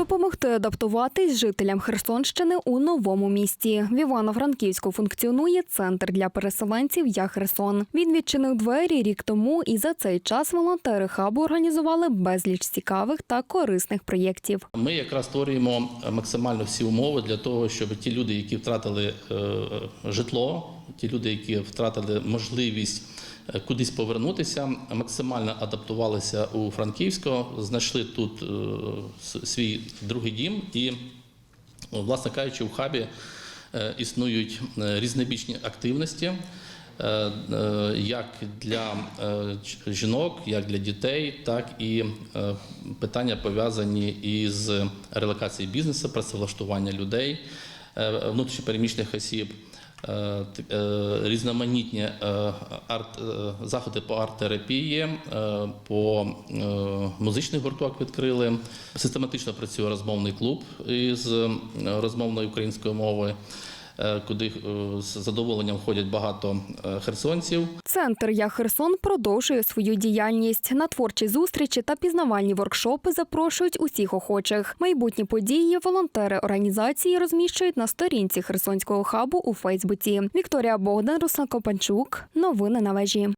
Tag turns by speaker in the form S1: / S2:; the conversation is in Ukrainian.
S1: допомогти адаптуватись жителям Херсонщини у новому місті. В Івано-Франківську функціонує центр для переселенців Я Херсон. Він відчинив двері рік тому, і за цей час волонтери хабу організували безліч цікавих та корисних проєктів.
S2: Ми якраз створюємо максимально всі умови для того, щоб ті люди, які втратили е, житло, ті люди, які втратили можливість е, кудись повернутися, максимально адаптувалися у Франківську, знайшли тут е, свій другий дім і, власне кажучи, в хабі е, існують різнобічні активності. Як для жінок, як для дітей, так і питання пов'язані із релокацією бізнесу, працевлаштування людей, внутрішньопереміщених осіб, різноманітні е, арт, е, заходи по арт-терапії, е, по музичних гурток відкрили. Систематично працює розмовний клуб із е, розмовної української мови, е, куди е, з задоволенням ходять багато е, херсонців.
S1: Центр Я Херсон продовжує свою діяльність. На творчі зустрічі та пізнавальні воркшопи запрошують усіх охочих. Майбутні події волонтери організації розміщують на сторінці Херсонського хабу у Фейсбуці. Вікторія Богдан, Руслан Копанчук. Новини на вежі.